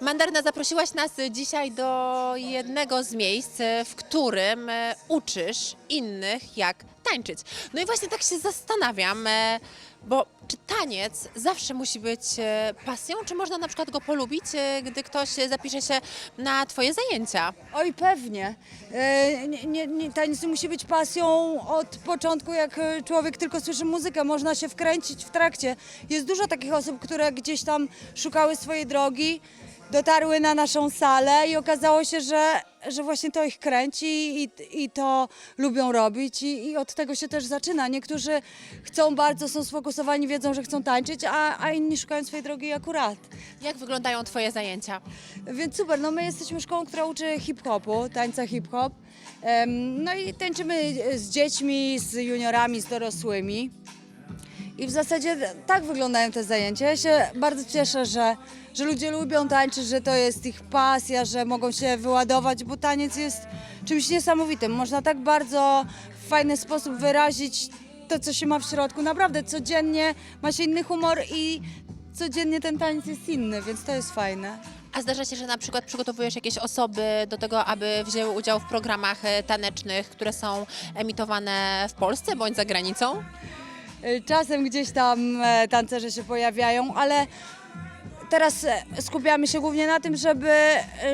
Mandarna, zaprosiłaś nas dzisiaj do jednego z miejsc, w którym e, uczysz innych, jak tańczyć. No i właśnie tak się zastanawiam, e, bo czy taniec zawsze musi być e, pasją, czy można na przykład go polubić, gdy ktoś zapisze się na Twoje zajęcia? Oj, pewnie. Nie, nie, nie, taniec nie musi być pasją od początku, jak człowiek tylko słyszy muzykę. Można się wkręcić w trakcie. Jest dużo takich osób, które gdzieś tam szukały swojej drogi, dotarły na naszą salę i okazało się, że, że właśnie to ich kręci i, i to lubią robić i, i od tego się też zaczyna. Niektórzy chcą bardzo, są sfokusowani, wiedzą, że chcą tańczyć, a, a inni szukają swojej drogi akurat. Jak wyglądają Twoje zajęcia? Więc super, no my jesteśmy szkołą, która uczy hip-hopu, tańca hip-hop. Em, No i tańczymy z dziećmi, z juniorami, z dorosłymi. I w zasadzie tak wyglądają te zajęcia. Ja się bardzo cieszę, że, że ludzie lubią tańczyć, że to jest ich pasja, że mogą się wyładować, bo taniec jest czymś niesamowitym. Można tak bardzo w fajny sposób wyrazić to, co się ma w środku. Naprawdę codziennie ma się inny humor i codziennie ten taniec jest inny, więc to jest fajne. A zdarza się, że na przykład przygotowujesz jakieś osoby do tego, aby wzięły udział w programach e, tanecznych, które są emitowane w Polsce bądź za granicą? Y, Czasem gdzieś tam e, tancerze się pojawiają, ale teraz e, skupiamy się głównie na tym, żeby,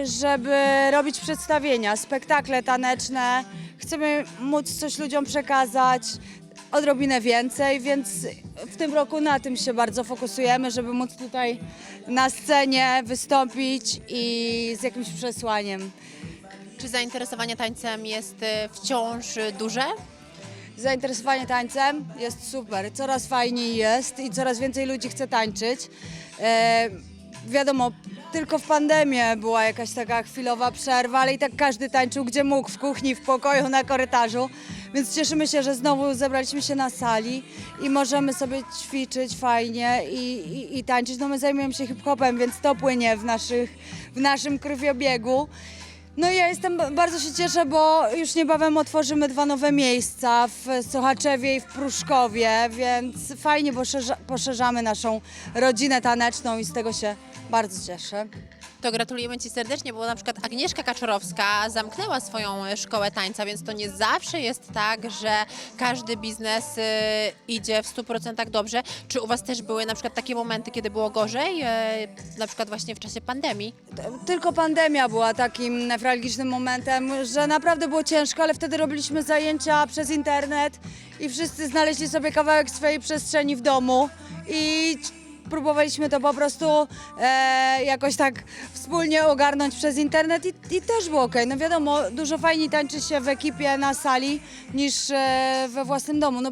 żeby robić przedstawienia, spektakle taneczne. Chcemy móc coś ludziom przekazać, odrobinę więcej, więc w tym roku na tym się bardzo fokusujemy, żeby móc tutaj na scenie wystąpić i z jakimś przesłaniem. Czy zainteresowanie tańcem jest e, wciąż duże? Zainteresowanie tańcem jest super, coraz fajniej jest i coraz więcej ludzi chce tańczyć. E, wiadomo, tylko w pandemię była jakaś taka chwilowa przerwa, ale i tak każdy tańczył gdzie mógł, w kuchni, w pokoju, na korytarzu. Więc cieszymy się, że znowu zebraliśmy się na sali i możemy sobie ćwiczyć fajnie i, i, i tańczyć. No my zajmujemy się hip-hopem, więc to płynie w, naszych, w naszym krwiobiegu. No ja jestem, bardzo się cieszę, bo już niebawem otworzymy dwa nowe miejsca w Sochaczewie i w Pruszkowie, więc fajnie poszerza, poszerzamy naszą rodzinę taneczną i z tego się bardzo cieszę. To gratulujemy Ci serdecznie, bo na przykład Agnieszka Kaczorowska zamknęła swoją e, szkołę tańca, więc to nie zawsze jest tak, że każdy biznes e, idzie w 100% dobrze. Czy u Was też były na przykład takie momenty, kiedy było gorzej, e, na przykład właśnie w czasie pandemii? Tylko pandemia była takim newralgicznym momentem, że naprawdę było ciężko, ale wtedy robiliśmy zajęcia przez internet i wszyscy znaleźli sobie kawałek swojej przestrzeni w domu i próbowaliśmy to po prostu e, jakoś tak wspólnie ogarnąć przez internet i, i też było ok. No wiadomo, dużo fajniej tańczy się w ekipie na sali niż e, we własnym domu. No,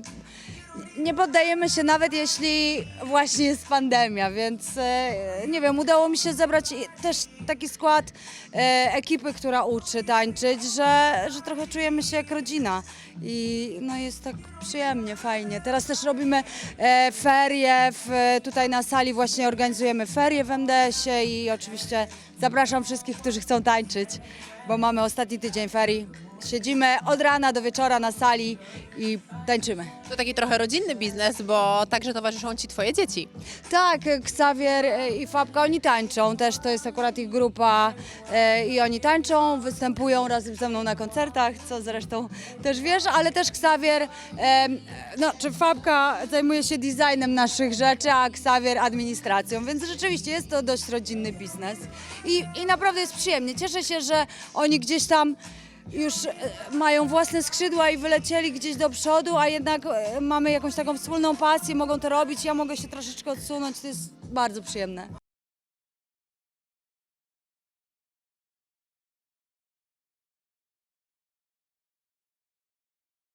nie poddajemy się nawet jeśli właśnie jest pandemia, więc e, nie wiem, udało mi się zebrać i- też taki skład e, ekipy, która uczy tańczyć, że, że trochę czujemy się jak rodzina i no jest tak przyjemnie, fajnie. Teraz też robimy e, ferie w, tutaj na sali, właśnie organizujemy ferie w MDS-ie i oczywiście zapraszam wszystkich, którzy chcą tańczyć, bo mamy ostatni tydzień ferii. Siedzimy od rana do wieczora na sali i tańczymy. To taki trochę rodzinny biznes, bo także towarzyszą Ci Twoje dzieci. Tak, Xavier e, i Fabka, oni tańczą, też to jest akurat ich grupa e, i oni tańczą, występują razem ze mną na koncertach, co zresztą też wiesz, ale też Xavier, e, no czy Fabka zajmuje się designem naszych rzeczy, a Xavier administracją, więc rzeczywiście jest to dość rodzinny biznes i, i naprawdę jest przyjemnie. Cieszę się, że oni gdzieś tam już e, mają własne skrzydła i wylecieli gdzieś do przodu, a jednak e, mamy jakąś taką wspólną pasję, mogą to robić, ja mogę się troszeczkę odsunąć, to jest bardzo przyjemne.